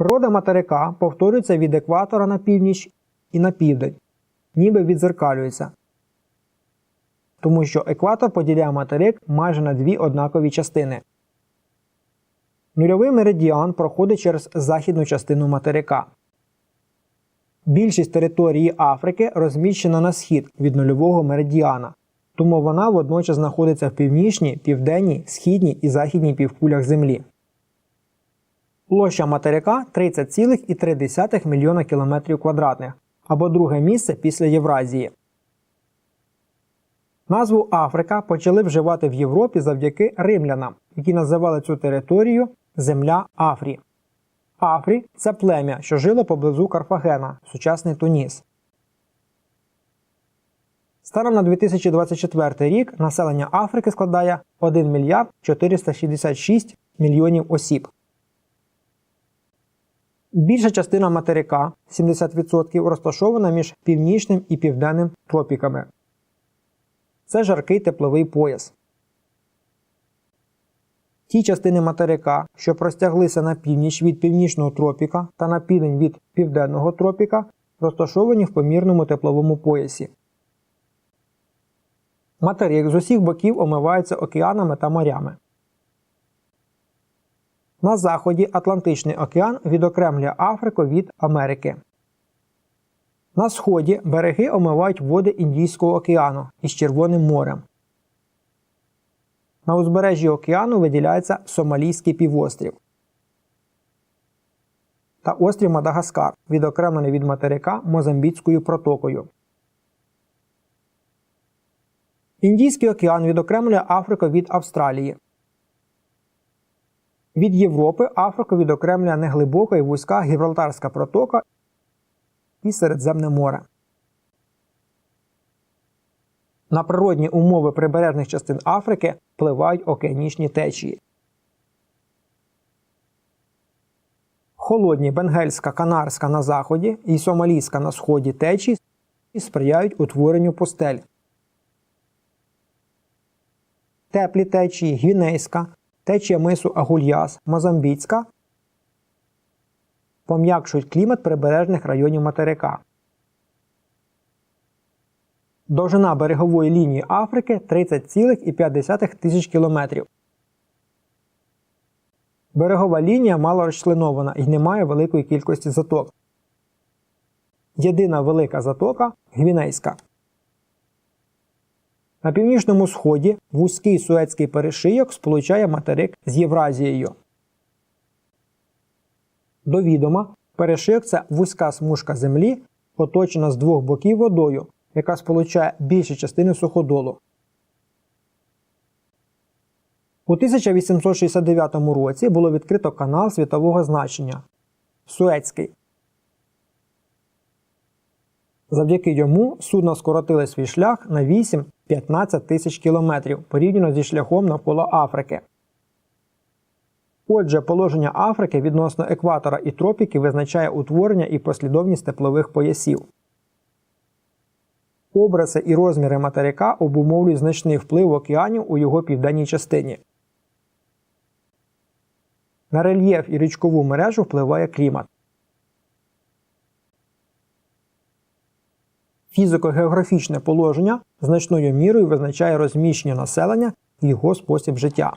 Природа материка повторюється від екватора на північ і на південь, ніби відзеркалюється. Тому що екватор поділяє материк майже на дві однакові частини. Нульовий меридіан проходить через західну частину материка. Більшість території Африки розміщена на схід від нульового меридіана, тому вона водночас знаходиться в північній, південній, східній і західній півкулях Землі. Площа материка 30,3 мільйона кілометрів квадратних або друге місце після Євразії. Назву Африка почали вживати в Європі завдяки римлянам, які називали цю територію Земля Афрі. Афрі це плем'я, що жило поблизу Карфагена, сучасний Туніс. Станом на 2024 рік населення Африки складає 1 мільярд 466 мільйонів осіб. Більша частина материка 70% розташована між північним і південним тропіками. Це жаркий тепловий пояс. Ті частини материка, що простяглися на північ від північного тропіка та на південь від південного тропіка, розташовані в помірному тепловому поясі. Материк з усіх боків омивається океанами та морями. На заході Атлантичний океан відокремлює Африку від Америки. На сході береги омивають води Індійського океану із Червоним морем. На узбережжі океану виділяється Сомалійський півострів та острів Мадагаскар, відокремлений від материка Мозамбіцькою протокою. Індійський океан відокремлює Африку від Австралії. Від Європи Африку відокремлює неглибока і вузька Гібралтарська протока і Середземне море. На природні умови прибережних частин Африки впливають океанічні течії. Холодні Бенгельська, Канарська на заході і Сомалійська на сході течії сприяють утворенню пустель. Теплі течії Гвінейська, течія мису Агульяс, Мозамбіцька пом'якшують клімат прибережних районів материка. Довжина берегової лінії Африки 30,5 тисяч кілометрів. Берегова лінія мало розчленована і не має великої кількості заток. Єдина велика затока Гвінейська. На північному сході вузький Суецький перешийок сполучає материк з Євразією. До відома, перешийок це вузька смужка землі, оточена з двох боків водою, яка сполучає більші частини суходолу. У 1869 році було відкрито канал світового значення Суецький. Завдяки йому судно скоротили свій шлях на 8-15 тисяч кілометрів порівняно зі шляхом навколо Африки. Отже, положення Африки відносно екватора і тропіків визначає утворення і послідовність теплових поясів. Образи і розміри материка обумовлюють значний вплив океанів у його південній частині. На рельєф і річкову мережу впливає клімат. Фізико-географічне положення значною мірою визначає розміщення населення і його спосіб життя.